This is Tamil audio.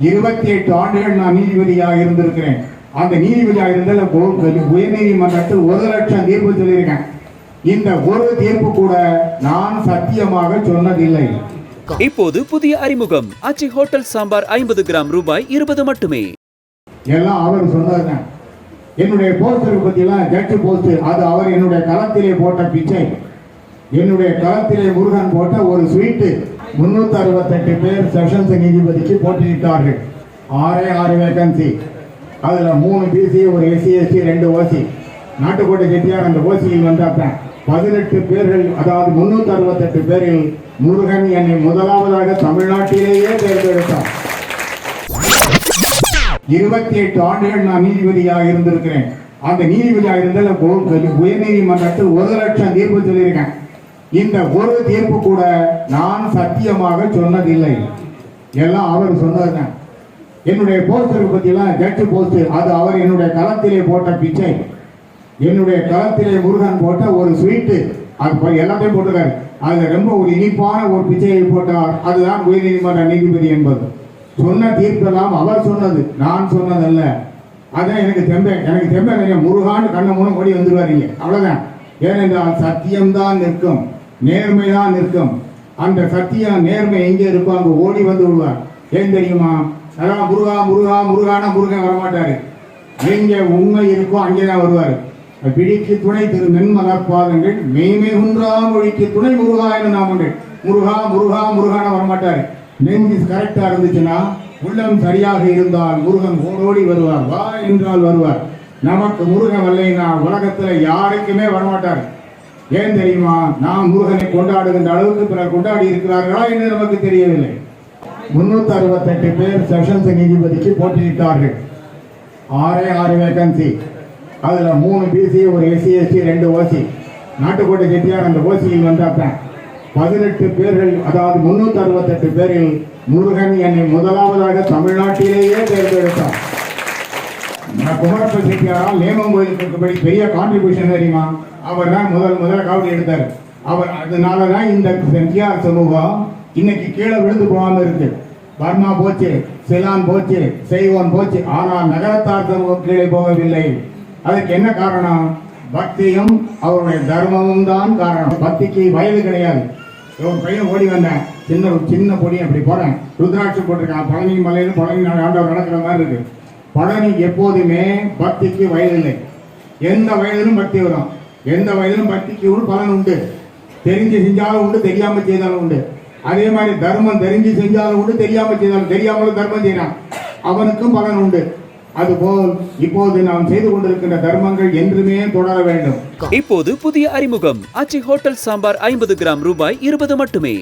இருபத்தி எட்டு ஆண்டுகள் நான் நீதிபதியாக இருந்திருக்கிறேன். அந்த நீதிபதியாக இருந்தால் உயர்நீதிமன்றத்தில் ஒரு லட்சம் தீர்ப்பு சொல்லியிருக்கேன். இந்த ஒரு தீர்ப்பு கூட நான் சத்தியமாக சொன்னதில்லை. இப்போது புதிய அறிமுகம். ஆச்சி ஹோட்டல் சாம்பார் ஐம்பது கிராம் ரூபாய் இருபது மட்டுமே. எல்லாம் அவர் சொன்னதுதான். என்னுடைய போஸ்டர் பத்தியெல்லாம் ஜட்ஜு போஸ்ட் அது அவர் என்னுடைய களத்திலே போட்ட பிச்சை. என்னுடைய களத்திலே முருகன் போட்ட ஒரு ஸ்வீட்டு முன்னூத்தி அறுபத்தெட்டு பேர் செஷன்ஸ் நீதிபதிக்கு போட்டியிட்டார்கள். ஆறே ஆறு வேகன்சி அதுல மூணு பிசி ஒரு எஸ்சி எஸ்சி ரெண்டு ஓசி நாட்டுக்கோட்டை செட்டியார் அந்த ஓசியில் வந்தாப்பேன் பதினெட்டு பேர்கள் அதாவது முன்னூத்தி அறுபத்தெட்டு பேரில் முருகன் என்னை முதலாவதாக தமிழ்நாட்டிலேயே தேர்ந்தெடுத்தார். இருபத்தி எட்டு ஆண்டுகள் நான் நீதிபதியாக இருந்திருக்கிறேன். அந்த நீதிபதியாக இருந்தால் உயர்நீதிமன்றத்தில் ஒரு லட்சம் தீர்ப்பு சொல்லியிருக்கேன். இந்த ஒரு தீர்ப்பு கூட நான் சத்தியமாக சொன்னதில்லை. எல்லாம் அவர் சொன்னதுதான் என்னுடைய போஸ்டர் பத்தியெல்லாம் ஜட்ஜு போஸ்டர் அது அவர் என்னுடைய களத்திலே போட்ட பிச்சை. என்னுடைய களத்திலே முருகன் போட்ட ஒரு ஸ்வீட்டு அது எல்லாத்தையும் போட்டிருக்காரு. அதுல ரொம்ப ஒரு இனிப்பான ஒரு பிச்சையை போட்டார். அதுதான் உயர்நீதிமன்ற நீதிபதி என்பது. சொன்ன தீர்ப்பெல்லாம் அவர் சொன்னது நான் சொன்னதல்ல. அதான் எனக்கு தெம்பே. எனக்கு தெம்பே நிறைய முருகான்னு கண்ண மூலம் ஓடி வந்துருவாருங்க அவ்வளவுதான். ஏனென்றால் சத்தியம்தான் நிற்கும். நேர்மைதான் நிற்கும். அந்த சத்தியம் நேர்மை எங்கே இருக்கோ அங்க ஓடி வந்து விடுவார். ஏன் தெரியுமா? அதான் முருகா முருகா முருகான முருகன் வரமாட்டாரு. எங்கே உண்மை இருக்கோ அங்கேதான் வருவார். பிடிக்கு துணை திரு மென்மலர் பாதங்கள் மெய்மை குன்றா மொழிக்கு துணை முருகா என நாமங்கள் முருகா முருகா முருகான வரமாட்டாரு. நெஞ்சு கரெக்டா இருந்துச்சுன்னா உள்ளம் சரியாக இருந்தால் முருகன் ஓடோடி வருவார். வா என்றால் வருவார். நமக்கு முருகன் வரலைன்னா உலகத்துல யாருக்குமே வரமாட்டார். ஏன் தெரியுமா? நாம் முருகனை கொண்டாடுகின்ற அளவுக்கு பிறர் கொண்டாடி இருக்கிறார்களா என்று நமக்கு தெரியவில்லை. முன்னூத்தி அறுபத்தெட்டு பேர் செஷன்ஸ் நீதிபதிக்கு போட்டியிட்டார்கள். ஆறே ஆறு வேகன்சி அதுல மூணு பிசி ஒரு எஸ்சி எஸ்சி ரெண்டு ஓசி நாட்டுக்கோட்டை செட்டியார் அந்த ஓசியில் வந்தாப்பேன் பதினெட்டு பேர்கள் அதாவது முன்னூத்தி அறுபத்தெட்டு பேரில் முருகன் என்னை முதலாவதாக தமிழ்நாட்டிலேயே தேர்ந்தெடுத்தார். குமரப்ப செட்டியாரால் நேமம் கோயிலுக்கு படி பெரிய கான்ட்ரிபியூஷன் தெரியுமா? அவர் தான் முதல் முதல் காவடி எடுத்தார். அவர் அதனால தான் இந்த செட்டியார் சமூகம் இன்னைக்கு கீழே விழுந்து போகாம இருக்கு. பர்மா போச்சு சிலான் போச்சு செய்வோன் போச்சு. ஆனால் நகரத்தார் சமூகம் கீழே போகவில்லை. அதுக்கு என்ன காரணம்? பக்தியும் அவருடைய தர்மமும் தான் காரணம். பக்திக்கு வயது கிடையாது. ஒரு பையன் ஓடி வந்தேன். சின்ன சின்ன பொடி அப்படி போறேன். ருத்ராட்சி போட்டிருக்கான். பழனி மலையில பழனி ஆண்டவர் நடக்கிற மாதிரி இருக்கு. பழனி எப்போதுமே பக்திக்கு வயதில்லை எந்த வயதிலும் பக்தி வரும். எந்த வயதிலும் பக்திக்கு ஒரு பலன் உண்டு. தெரிஞ்சு செஞ்சாலும் உண்டு தெரியாம செய்தாலும் உண்டு. அதே மாதிரி தர்மம் தெரிஞ்சு செஞ்சாலும் உண்டு தெரியாம செய்தாலும் தெரியாமலும் தர்மம் செய்யறான் அவனுக்கும் பலன் உண்டு. அதுபோல் இப்போது நாம் செய்து கொண்டிருக்கின்ற தர்மங்கள் என்றுமே தொடர வேண்டும். இப்போது புதிய அறிமுகம். அச்சி ஹோட்டல் சாம்பார் ஐம்பது கிராம் ரூபாய் இருபது மட்டுமே.